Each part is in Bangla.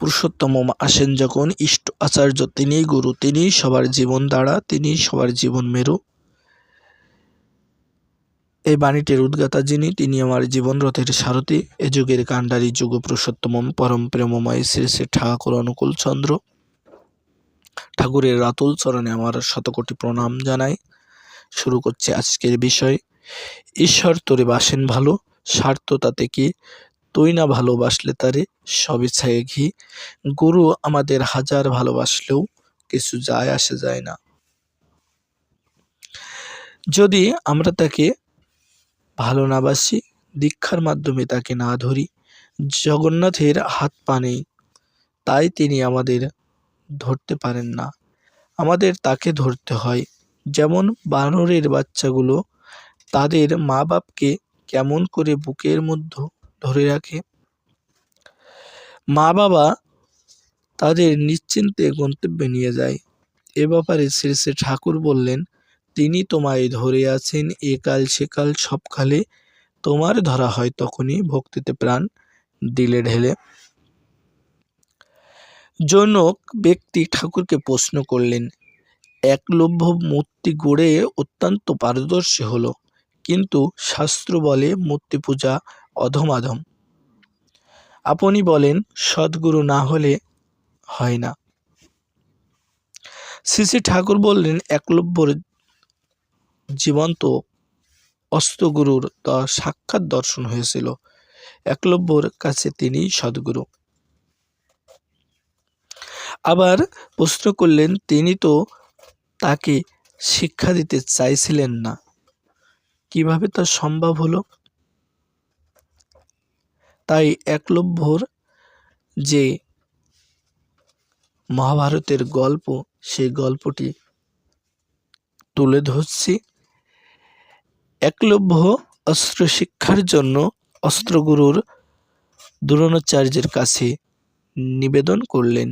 পুরুষোত্তম আসেন যখন ইষ্ট আচার্য, তিনিই গুরু, তিনিই সবার জীবন দ্বারা, তিনিই সবার জীবন মেরু। এই বাণীটির উদ্গাতা যিনি, তিনি আমার জীবন রথের সারথী। এ যুগের কাণ্ডারী যুগ পুরুষোত্তম পরম প্রেমময় শ্রী শ্রী ঠাকুর অনুকূল চন্দ্র। ঠাকুরের রাতুল চরণে আমার শতকোটি প্রণাম জানাই। শুরু করছে আজকের বিষয়, ঈশ্বর তোরে বাসেন ভালো, স্বার্থ তাতে কি তুই না ভালোবাসলে তারে, সবই ছায়ে ঘি। গুরু আমাদের হাজার ভালোবাসলেও কিছু যায় আসে যায় না। যদি আমরা তাকে ভালো না বাসি, দীক্ষার মাধ্যমে তাকে না ধরি, জগন্নাথের হাত পা নেই তাই তিনি আমাদের ধরতে পারেন না। আমাদের তাকে ধরতে হয়। যেমন বানরের বাচ্চাগুলো তাদের মা বাপকে কেমন করে বুকের মধ্যে ধরে রাখে। মা বাবা তাদের নিশ্চিন্তে গন্তব্যে নিয়ে যায়। এ ব্যাপারে শ্রী শ্রী ঠাকুর বললেন, তিনি তোমায় ধরে আছেন একাল সেকাল সবকালে তোমার ধরা হয় তখনই ভক্তিতে প্রাণ দিলে ঢেলে। জনক ব্যক্তি ঠাকুরকে প্রশ্ন করলেন একলভ্য মূর্তি গড়ে অত্যন্ত পারদর্শী হলো। কিন্তু শাস্ত্র বলে মূর্তি পূজা অধমাধম আপনি বলেন, সদ্গুরু না হলে হয় না। শ্রী ঠাকুর বললেন একলব্যর জীবন্ত অস্ত্রগুরুর তা সাক্ষাৎ দর্শন হয়েছিল। একলব্যর কাছে তিনি সদ্গুরু। আবার প্রশ্ন করলেন, তিনি তো তাকে শিক্ষা দিতে চাইছিলেন না। কীভাবে তা সম্ভব হলো? তাই একলব্যর যে মহাভারতের গল্প সেই গল্পটি তুলে ধরছি। একলব্য অস্ত্র শিক্ষার জন্য অস্ত্রগুরুর দ্রোণাচার্যের কাছে নিবেদন করলেন।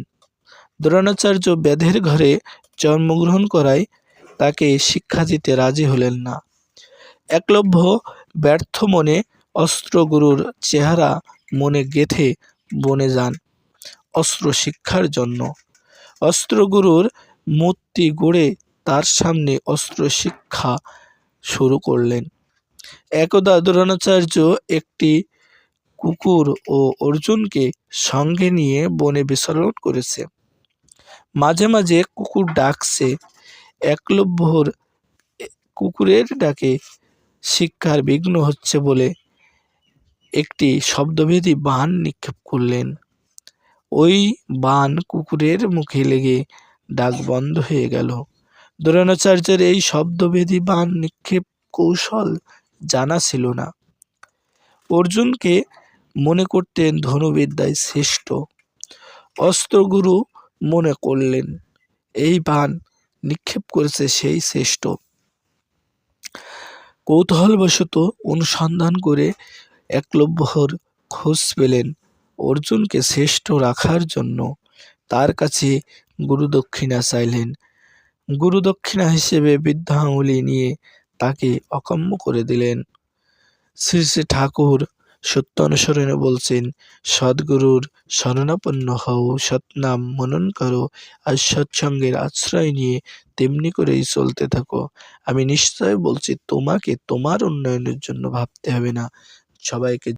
দ্রোণাচার্য ব্যাধের ঘরে জন্মগ্রহণ করায় তাকে শিক্ষা দিতে রাজি হলেন না। একলব্য ব্যর্থ মনে অস্ত্রগুরুর চেহারা মনে গেথে বনে যান অস্ত্র শিক্ষার জন্য। অস্ত্রগুরুর মূর্তি গড়ে তার সামনে অস্ত্র শিক্ষা শুরু করলেন। একদা দ্রোণাচার্য একটি কুকুর ও অর্জুনকে সঙ্গে নিয়ে বনে বিচরণ করেছে। মাঝে মাঝে কুকুর ডাকছে একলভ্যর কুকুরের ডাকে শিক্ষার বিঘ্ন হচ্ছে বলে একটি শব্দভেদী বান নিক্ষেপ করলেন। ওই বান কুকুরের মুখে লেগে ডাক বন্ধ হয়ে গেল। দ্রোণাচার্যের এই শব্দভেদী বান নিক্ষেপ কৌশল জানা ছিল না। অর্জুনকে মনে করতেন ধনুবিদ্যায় শ্রেষ্ঠ। অস্ত্রগুরু মনে করলেন, এই বান নিক্ষেপ করেছে সেই শ্রেষ্ঠ। কৌতূহলবশত অনুসন্ধান করে একলব্যর খোঁজ পেলেন অর্জুনকে শ্রেষ্ঠ রাখার জন্য। তার কাছে গুরুদক্ষিণা চাইলেন। গুরুদক্ষিণা হিসেবে বৃদ্ধা আঙুলি নিয়ে তাকে অকাম্য করে দিলেন। শ্রী শ্রী ঠাকুর সত্য অনুসরণে বলছেন, সদ্গুরুর শরণাপন্ন হও, সৎনাম মনন করো, আর সৎসঙ্গের আশ্রয় নিয়ে তেমনি করেই চলতে থাকো। আমি নিশ্চয় বলছি, তোমাকে তোমার উন্নয়নের জন্য ভাবতে হবে না। সবাইকে